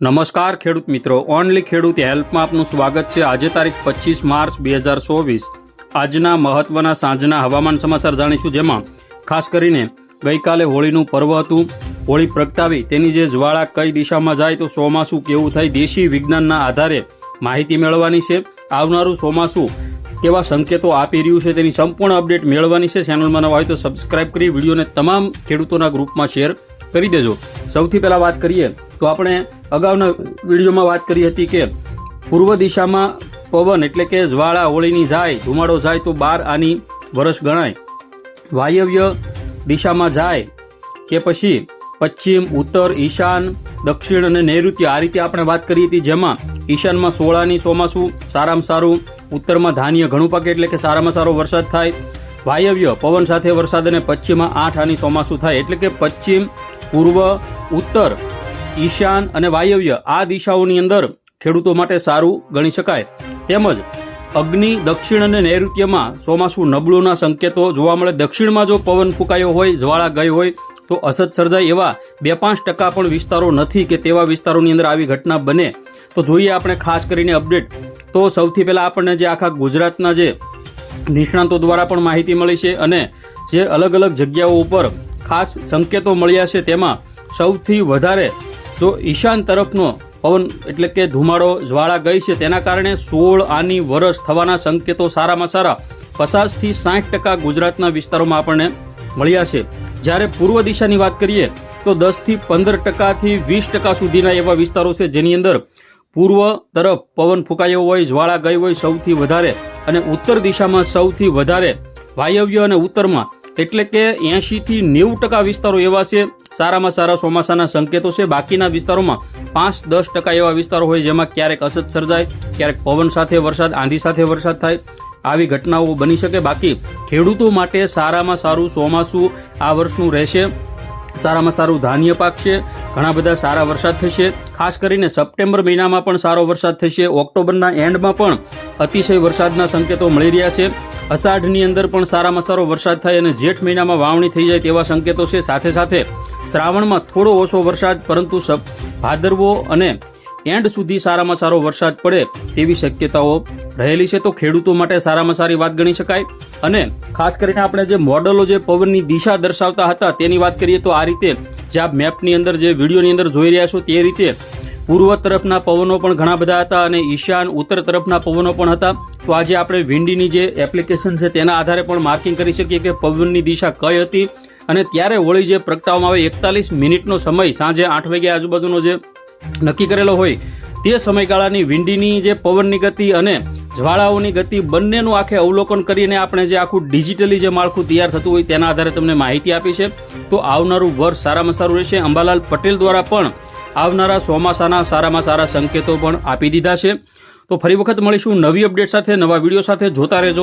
નમસ્કાર ખેડૂત મિત્રો. ઓનલી ખેડૂત હેલ્પમાં આપનું સ્વાગત છે. આજે તારીખ પચીસ માર્ચ બે હજાર ચોવીસ. આજના મહત્વના સાંજના હવામાન સમાચાર જાણીશું જેમાં ખાસ કરીને ગઈકાલે હોળીનું પર્વ હતું. હોળી પ્રગટાવી તેની જે જ્વાળા કઈ દિશામાં જાય તો ચોમાસું કેવું થાય દેશી વિજ્ઞાનના આધારે માહિતી મેળવવાની છે. આવનારું ચોમાસું કેવા સંકેતો આપી રહ્યું છે તેની સંપૂર્ણ અપડેટ મેળવવાની છે. ચેનલમાં નવા હોય તો સબસ્ક્રાઇબ કરી વિડીયોને તમામ ખેડૂતોના ગ્રુપમાં શેર કરી દેજો. સૌથી પહેલાં વાત કરીએ તો આપણે અગાઉના વિડીયોમાં વાત કરી હતી કે પૂર્વ દિશામાં પવન એટલે કે જ્વાળા હોળીની જાય, ધુમાડો જાય તો બાર આની વરસ ગણાય. વાયવ્ય દિશામાં જાય કે પછી પશ્ચિમ, ઉત્તર, ઈશાન, દક્ષિણ અને નૈઋત્ય આ રીતે આપણે વાત કરી હતી જેમાં ઈશાનમાં સોળાની ચોમાસું સારામાં સારું, ઉત્તરમાં ધાન્ય ઘણું પાકે એટલે કે સારામાં સારો વરસાદ થાય. વાયવ્ય પવન સાથે વરસાદ અને પશ્ચિમમાં આઠ આની ચોમાસું થાય એટલે કે પશ્ચિમ, પૂર્વ, ઉત્તર ઈશાન અને વાયવ્ય આ દિશાઓની અંદર ખેડૂતો માટે સારું ગણી શકાય. તેમજ અગ્નિ, દક્ષિણ અને નૈઋત્યમાં ચોમાસું નબળુંના સંકેતો જોવા મળે. દક્ષિણમાં જો પવન ફૂંકાયો હોય, જ્વાળા ગઈ હોય, તો અસત સર્જાય એવા બે પાંચ ટકા પણ વિસ્તારો નથી કે તેવા વિસ્તારોની અંદર આવી ઘટના બને. તો જોઈએ આપણે ખાસ કરીને અપડેટ. તો સૌથી પહેલાં આપણને જે આખા ગુજરાતના જે નિષ્ણાતો દ્વારા પણ માહિતી મળી છે અને જે અલગ અલગ જગ્યાઓ ઉપર ખાસ સંકેતો મળ્યા છે, તેમાં સૌથી વધારે જો ઈશાન તરફનો પવન એટલે કે ધુમાડો જ્વાળા ગઈ છે, તેના કારણે સોળ આની વરસ થવાના સંકેતો સારામાં સારા પચાસથી સાઠ ટકા ગુજરાતના વિસ્તારોમાં આપણને મળ્યા છે. જ્યારે પૂર્વ દિશાની વાત કરીએ, તો દસથી પંદર ટકાથી વીસ ટકા સુધીના એવા વિસ્તારો છે, જેની અંદર પૂર્વ તરફ પવન ફૂંકાયો હોય, જ્વાળા ગઈ હોય સૌથી વધારે અને ઉત્તર દિશામાં સૌથી વધારે વાયવ્ય અને ઉત્તરમાં એટલે કે એંશીથી નેવું ટકા વિસ્તારો એવા છે સારામાં સારા ચોમાસાના સંકેતો છે. બાકીના વિસ્તારોમાં પાંચ દસ ટકા એવા વિસ્તારો હોય જેમાં ક્યારેક અસત સર્જાય, ક્યારેક પવન સાથે વરસાદ, આંધી સાથે વરસાદ થાય. આવી ઘટનાઓ બની શકે. બાકી ખેડૂતો માટે સારામાં સારું ચોમાસું આ વર્ષનું રહેશે. સારામાં સારું ધાન્ય પાક છે. ઘણા બધા સારા વરસાદ થશે. ખાસ કરીને સપ્ટેમ્બર મહિનામાં પણ સારો વરસાદ થશે. ઓક્ટોબરના એન્ડમાં પણ અતિશય વરસાદના સંકેતો મળી રહ્યા છે. અષાઢની અંદર પણ સારામાં સારો વરસાદ થાય અને જેઠ મહિનામાં વાવણી થઈ જાય તેવા સંકેતો છે. સાથે સાથે શ્રાવણમાં થોડો ઓછો વરસાદ, પરંતુ ભાદરવો અને એન્ડ સુધી સારામાં સારો વરસાદ પડે તેવી શક્યતાઓ રહેલી છે. તો ખેડૂતો માટે સારામાં સારી વાત ગણી શકાય. અને ખાસ કરીને આપણે જે મોડલો જે પવનની દિશા દર્શાવતા હતા તેની વાત કરીએ તો આ રીતે જે આપ મેપની અંદર જે વિડીયોની અંદર જોઈ રહ્યા છો તે રીતે પૂર્વ તરફના પવનો પણ ઘણા બધા હતા અને ઈશાન ઉત્તર તરફના પવનો પણ હતા. તો આજે આપણે વિંડીની જે એપ્લિકેશન છે તેના આધારે પણ માર્કિંગ કરી શકીએ કે પવનની દિશા કઈ હતી અને ત્યારે હોળી જે પ્રગટાવવામાં આવે, એકતાલીસ મિનિટનો સમય સાંજે આઠ વાગ્યા આજુબાજુનો જે નક્કી કરેલો હોય, તે સમયગાળાની વિંડીની જે પવનની ગતિ અને જ્વાળાઓની ગતિ બંનેનું આખે અવલોકન કરીને આપણે જે આખું ડિજિટલી જે માળખું તૈયાર થતું હોય, તેના આધારે તમને માહિતી આપી છે. તો આવનારું વર્ષ સારામાં સારું રહેશે. અંબાલાલ પટેલ દ્વારા પણ આવનારા ચોમાસાના સારામાં સારા સંકેતો પણ આપી દીધા છે. તો ફરી વખત મળીશું નવી અપડેટ સાથે, નવા વીડિયો સાથે. જોતા રહેજો.